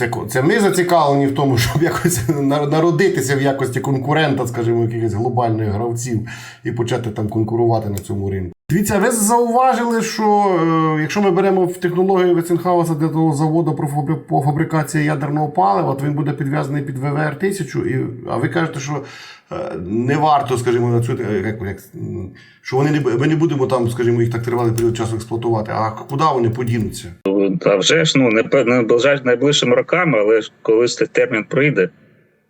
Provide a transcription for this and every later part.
Це, це ми зацікавлені в тому, щоб якось на- народитися в якості конкурента, скажімо, якихось глобальних гравців і почати там конкурувати на цьому ринку. Дивіться, ви зауважили, що е, якщо ми беремо в технологію Веценхауса для того заводу про фабри- по фабрикації ядерного палива, то він буде підв'язаний під ВВР 1000, і, а ви кажете, що е, не варто, скажімо, на цю е, як, як, що вони не, ми не будемо там, скажімо, їх так тривалий період часу експлуатувати. А куди вони подінуться? Та вже ж ну не ближать найближчими роками, але колись цей термін прийде.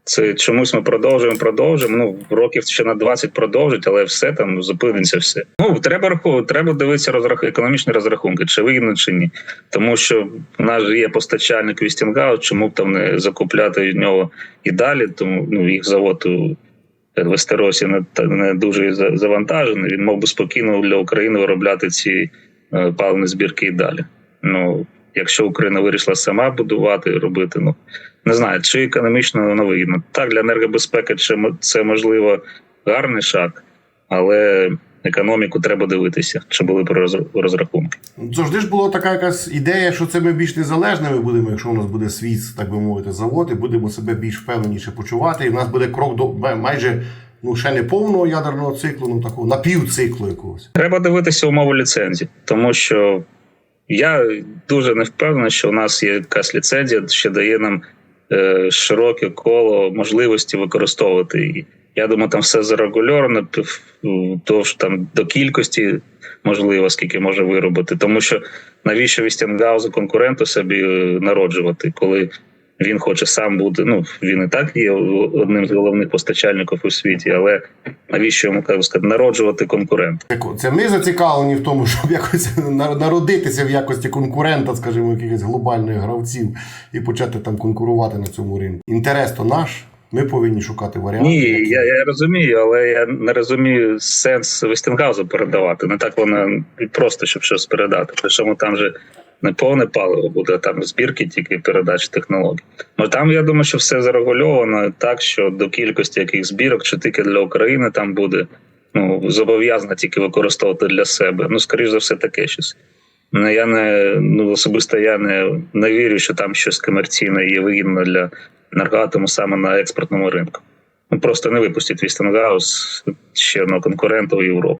Це чомусь ми продовжуємо, продовжуємо. Ну років ще на 20 продовжить, але все там зупиниться. Все ну треба раху, треба дивитися розрах... економічні розрахунки, чи вигідно, чи ні. Тому що в нас є постачальник Вістінгаус, чому б там не закупляти від нього і далі. Тому ну їх завод у в Естеросі не, не дуже завантажений. Він мог би спокійно для України виробляти ці е, паливні збірки і далі. Ну, якщо Україна вирішила сама будувати, робити, ну не знаю, чи економічно воно вигідно. Так, для енергобезпеки чи це можливо гарний шаг, але економіку треба дивитися, чи були б роз- розрахунки. Завжди ж була така якась ідея, що це ми більш незалежними будемо, якщо у нас буде свій, так би мовити, завод, і будемо себе більш впевненіше почувати. І в нас буде крок до майже ну ще не повного ядерного циклу, ну такого напівциклу якогось. Треба дивитися умови ліцензії, тому що я дуже не впевнений, що у нас є якась ліцензія, що дає нам е, широке коло можливості використовувати її. Я думаю, там все зарегульовано, тож там до кількості можливо, скільки може виробити. Тому що навіщо Вістінгаузу конкуренту собі е, народжувати, коли він хоче сам бути. Ну він і так є одним з головних постачальників у світі, але навіщо йому би сказати, народжувати конкурента? Це, ми зацікавлені в тому, щоб якось на- народитися в якості конкурента, скажімо, якихось глобальних гравців і почати там конкурувати на цьому ринку. Інтерес то наш. Ми повинні шукати варіанти. Ні, які- я, я розумію, але я не розумію сенс Вестінгаузу передавати. Не так воно просто, щоб щось передати. Причому там же не повне паливо буде, там збірки тільки передачі технологій. Ну там я думаю, що все зарегульовано так, що до кількості яких збірок, чи тільки для України там буде ну зобов'язано тільки використовувати для себе. Ну, скоріш за все, таке щось. Ну, я не ну особисто я не, не вірю, що там щось комерційне є вигідно для енергоатому саме на експортному ринку. Ну просто не випустять Вістенгаус ще одного конкурента у Європу.